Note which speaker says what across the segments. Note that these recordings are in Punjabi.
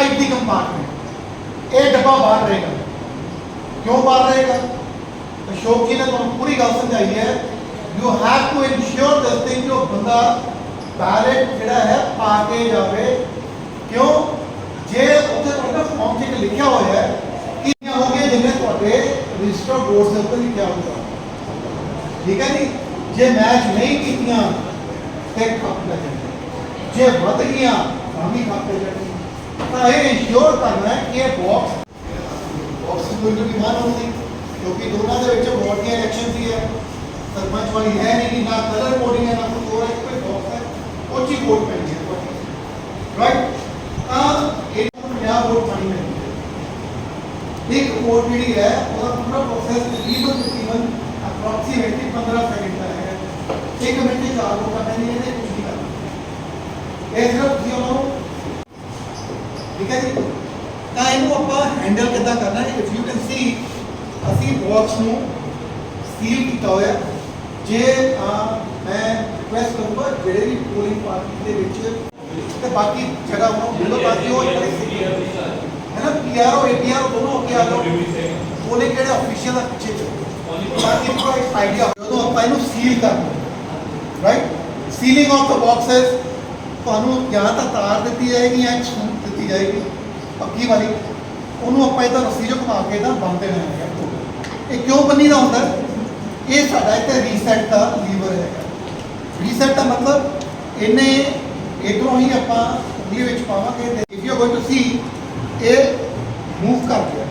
Speaker 1: ਸਾਈਡ ਦੀ ਕੰਪਾਰਟਮੈਂਟ ਇਹ ਡੱਬਾ ਬਾਹਰ ਰਹੇਗਾ ਕਿਉਂ ਬਾਹਰ ਰਹੇਗਾ ਅਸ਼ੋਕ ਜੀ ਨੇ ਤੁਹਾਨੂੰ ਪੂਰੀ ਗੱਲ ਸਮਝਾਈ ਹੈ you have to ensure this thing ਕਿ ਉਹ ਬੰਦਾ ਬੈਲਟ ਜਿਹੜਾ ਹੈ, ਪਾ ਕੇ ਜਾਵੇ। ਕਿਉਂ? ਜੇ ਉੱਥੇ ਤੁਹਾਡਾ ਫਾਰਮ 'ਚ ਇੱਕ ਲਿਖਿਆ ਹੋਇਆ ਹੈ ਕਿ ਇਹ ਹੋ ਗਏ ਜਿਵੇਂ ਤੁਹਾਡੇ ਰਜਿਸਟਰ ਬੋਰਡ ਦੇ ਉੱਤੇ ਲਿਖਿਆ ਹੋਊਗਾ ਠੀਕ ਹੈ ਜੀ? ਜੇ ਮੈਚ ਨਹੀਂ ਕੀਤੀਆਂ, ਤੇ ਖੱਪ ਲੱਗਣਗੇ ਜੇ ਵੱਧ ਗਈਆਂ, ਤਾਂ ਵੀ ਖੱਪ ਲੱਗਣਗੇ ਤਾਂ ਇਹ ਇਨਸ਼ੋਰ ਕਰਨਾ ਹੈ ਕਿ ਇਹ ਬਾਕਸ ਬਾਕਸ ਕੋਈ ਵੀ ਮਾਨ ਹੁੰਦੀ ਕਿਉਂਕਿ ਦੋਨਾਂ ਦੇ ਵਿੱਚ ਵੋਟ ਦੀਆਂ ਇਲੈਕਸ਼ਨ ਦੀ ਹੈ ਸਰਪੰਚ ਵਾਲੀ ਹੈ ਨਹੀਂ ਨਾ ਕਲਰ ਕੋਡਿੰਗ ਹੈ ਨਾ ਕੋਈ ਹੋਰ ਹੈ ਕੋਈ ਬਾਕਸ ਹੈ ਉਹ ਚੀ ਵੋਟ ਪੈਂਦੀ ਹੈ ਰਾਈਟ ਤਾਂ ਇਹ ਨੂੰ 50 ਵੋਟ ਪਾਣੀ ਹੈ ਇੱਕ ਵੋਟ ਜਿਹੜੀ ਹੈ ਉਹਦਾ ਪੂਰਾ ਪ੍ਰੋਸੈਸ ਤਕਰੀਬਨ ਤਕਰੀਬਨ ਅਪਰੋਕਸੀਮੇਟਲੀ 15 ਸੈਕਿੰਡ ਦਾ ਹੈ ਇੱਕ ਮਿੰਟ ਦੀ ਚਾਰ ਵੋਟਾਂ ਪੈਂਦੀਆਂ ਨੇ ਕੁਝ ਨਹੀਂ ਕਰਨਾ ਇਹ ਸਿਰਫ ਤੁਸੀਂ ਉਹਨਾਂ ਨੂੰ ਠੀਕ ਹੈ ਜੀ? ਤਾਂ ਇਹਨੂੰ ਆਪਾਂ ਹੈਂਡਲ ਕਿੱਦਾਂ ਕਰਨਾ ਹੈ ਇਫ ਯੂ ਕੈਨ ਸੀ ਅਸੀਂ ਬਾਕਸ ਨੂੰ ਸੀਲ ਕੀਤਾ ਹੋਇਆ। ਜੇ ਮੈਂ ਰਿਕੁਐਸਟ ਕਰੂੰਗਾ ਜਿਹੜੇ ਵੀ ਪੋਲਿੰਗ ਪਾਰਟੀ ਦੇ ਵਿੱਚ ਤੇ ਬਾਕੀ ਜਗ੍ਹਾ ਉਹਨਾਂ ਨੂੰ ਮਿਲੋ ਤਾਂ ਕਿ ਉਹ ਹੈ ਨਾ? ਪੀਆਰਓ ਏਪੀਆਰਓ ਦੋਨੋਂ ਅੱਗੇ ਆ ਜਾਓ। ਉਹਨੇ ਕਿਹੜੇ ਅਫੀਸ਼ੀਅਲ ਦਾ ਪਿੱਛੇ ਚਲੋ। ਤਾਂ ਕਿ ਕੋਈ ਇੱਕ ਆਈਡੀਆ ਜਦੋਂ ਆਪਾਂ ਇਹਨੂੰ ਸੀਲ ਕਰਦੇ right sealing of the boxes ਤੁਹਾਨੂੰ ਜਾਂ ਤਾਂ ਤਾਰ ਦਿੱਤੀ ਜਾਏਗੀ ਜਾਂ ਦਿੱਤੀ ਜਾਏਗੀ। ਪੱਕੀ ਵਾਲੀ। ਉਹਨੂੰ ਆਪਾਂ ਇਹਦਾ ਰੱਸੀ ਜੋ ਘੁਮਾ ਕੇ ਤਾਂ ਬੰਨ ਦੇਣਾ ਹੈ। ਇਹ ਕਿਉਂ ਬੰਨੀ ਦਾ ਹੁੰਦਾ ਇਹ ਸਾਡਾ ਇੱਥੇ ਰੀਸੈਟ ਦਾ ਲੀਵਰ ਹੈਗਾ। ਰੀਸੈਟ ਦਾ ਮਤਲਬ ਇਹਨੇ ਇਧਰੋਂ ਹੀ ਆਪਾਂ ਇਹ ਵਿੱਚ ਪਾਵਾਂਗੇ ਤੇ if you going to see ਇਹ ਮੂਵ ਕਰ ਗਿਆ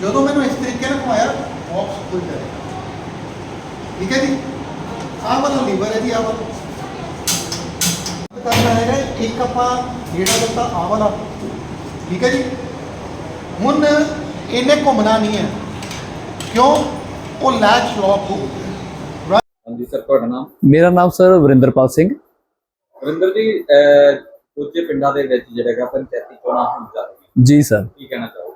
Speaker 1: ਜਦੋਂ ਮੈਨੂੰ ਇਸ ਤਰੀਕੇ ਨਾਲ ਘੁਮਾਇਆ ਬਾਕਸ ਖੁੱਲ ਜਾਏਗਾ। ਠੀਕ ਹੈ ਜੀ? ਆਹ ਵਾਲਾ ਲੀਵਰ ਹੈ ਜੀ, ਆਹ ਵਾਲਾ। ਕਰਨਾ ਹੈਗਾ ਇੱਕ ਆਪਾਂ ਜਿਹੜਾ ਦਿੱਤਾ ਵਾਲਾ। ਠੀਕ ਹੈ ਜੀ? ਹੁਣ ਇਹਨੇ ਘੁੰਮਣਾ ਨਹੀਂ ਹੈ। ਕਿਉਂ? ਉਹ ਲੈਚ ਲੌਕ ਹੋ ਗਿਆ
Speaker 2: ਹਾਂਜੀ ਸਰ ਤੁਹਾਡਾ ਨਾਮ?
Speaker 3: ਮੇਰਾ ਨਾਮ ਸਰ ਵਰਿੰਦਰਪਾਲ ਸਿੰਘ।
Speaker 2: ਵਰਿੰਦਰ ਜੀ ਅਹ, ਪਿੰਡਾਂ ਦੇ ਵਿੱਚ ਜਿਹੜਾ ਹੈਗਾ ਪੰਚਾਇਤੀ ਚੋਣਾਂ ਰਹੀਆਂ।
Speaker 3: ਜੀ ਸਰ।
Speaker 2: ਕੀ ਕਹਿਣਾ ਚਾਹੋਗੇ?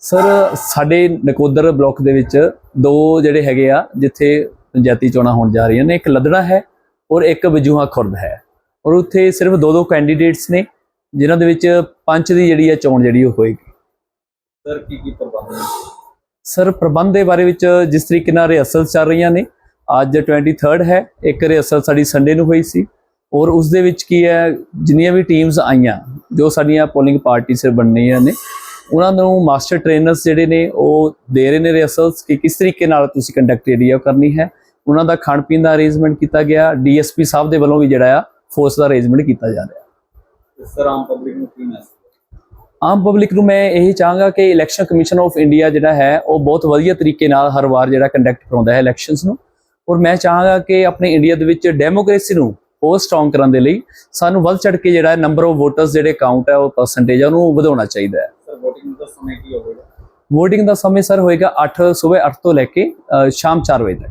Speaker 3: ਸਰ ਸਾਡੇ ਨਕੋਦਰ ਬਲਾਕ ਦੇ ਵਿੱਚ ਦੋ ਜਿਹੜੇ ਹੈਗੇ ਆ ਜਿੱਥੇ ਪੰਚਾਇਤੀ ਚੋਣਾਂ ਹੋਣ ਜਾ ਰਹੀਆਂ ਨੇ। ਇੱਕ ਲੱਦੜਾ ਹੈ ਔਰ ਇੱਕ ਵਜੂਹਾ ਖੁਰਦ ਹੈ। ਔਰ ਉੱਥੇ ਸਿਰਫ ਦੋ ਦੋ ਕੈਂਡੀਡੇਟਸ ਨੇ ਜਿਨ੍ਹਾਂ ਦੇ ਵਿੱਚ ਪੰਚ ਦੀ ਜਿਹੜੀ ਹੈ ਚੋਣ ਜਿਹੜੀ ਉਹ ਹੋਏਗੀ।
Speaker 2: ਸਰ ਕੀ ਕੀ ਪ੍ਰਬੰਧ
Speaker 3: ਸਰ ਪ੍ਰਬੰਧ ਦੇ ਬਾਰੇ ਵਿੱਚ ਜਿਸ ਤਰੀਕੇ ਨਾਲ ਰਿਹਰਸਲ ਚੱਲ ਰਹੀਆਂ ਨੇ ਅੱਜ 23rd ਹੈ ਇੱਕ ਰਿਹਰਸਲ ਸਾਡੀ ਸੰਡੇ ਨੂੰ ਹੋਈ ਸੀ। ਔਰ ਉਸ ਦੇ ਵਿੱਚ ਕੀ ਹੈ ਜਿੰਨੀਆਂ ਵੀ ਟੀਮਸ ਆਈਆਂ ਜੋ ਸਾਡੀਆਂ ਪੋਲਿੰਗ ਪਾਰਟੀ ਸੇ ਬਣਨੀਆਂ ਨੇ ਉਹਨਾਂ ਨੂੰ ਮਾਸਟਰ ਟ੍ਰੇਨਰਸ ਜਿਹੜੇ ਨੇ ਉਹ ਦੇ ਰਹੇ ਨੇ ਰਿਹਰਸਲਸ ਕਿ ਕਿਸ ਤਰੀਕੇ ਨਾਲ ਤੁਸੀਂ ਕੰਡਕਟ ਜਿਹੜੀ ਆ ਕਰਨੀ ਹੈ। ਉਹਨਾਂ ਦਾ ਖਾਣ ਪੀਣ ਦਾ ਅਰੇਂਜਮੈਂਟ ਕੀਤਾ ਗਿਆ। ਡੀਐਸਪੀ ਸਾਹਿਬ ਦੇ ਵੱਲੋਂ ਵੀ ਜਿਹੜਾ ਆ ਫੋਰਸ ਦਾ ਅਰੇਂਜਮੈਂਟ ਕੀਤਾ ਜਾ ਰਿਹਾ।
Speaker 2: ਸਰ ਆਮ ਪਬਲਿਕ ਨੂੰ ਕੀ ਮੈਸੇਜ
Speaker 3: ਆਮ ਪਬਲਿਕ ਨੂੰ ਮੈਂ ਇਹ ਚਾਹਾਂਗਾ ਕਿ ਇਲੈਕਸ਼ਨ ਕਮਿਸ਼ਨ ਆਫ ਇੰਡੀਆ ਜਿਹੜਾ ਹੈ ਉਹ ਬਹੁਤ ਵਧੀਆ ਤਰੀਕੇ ਨਾਲ ਹਰ ਵਾਰ ਜਿਹੜਾ ਕੰਡਕਟ ਕਰਾਉਂਦਾ ਹੈ ਇਲੈਕਸ਼ਨਸ ਨੂੰ। ਔਰ ਮੈਂ ਚਾਹਾਂਗਾ ਕਿ ਆਪਣੇ ਇੰਡੀਆ ਦੇ ਵਿੱਚ ਡੈਮੋਕ੍ਰੇਸੀ ਨੂੰ ਹੋਰ ਸਟਰੋਂਗ ਕਰਨ ਦੇ ਲਈ ਸਾਨੂੰ ਵੱਧ ਚੜ ਕੇ ਜਿਹੜਾ ਨੰਬਰ ਆਫ ਵੋਟਰਸ ਜਿਹੜੇ ਕਾਊਂਟ ਹੈ ਉਹ ਪਰਸੈਂਟੇਜ ਉਹਨੂੰ ਵਧਾਉਣਾ ਚਾਹੀਦਾ ਹੈ।
Speaker 2: ਸਰ VOTING ਦਾ ਸਮੇਂ ਕੀ ਹੋਵੇਗਾ?
Speaker 3: VOTING ਦਾ ਸਮੇਂ ਸਰ ਹੋਏਗਾ 8 ਸਵੇਰ 8 ਤੋਂ ਲੈ ਕੇ ਸ਼ਾਮ 4 ਵਜੇ ਤੱਕ।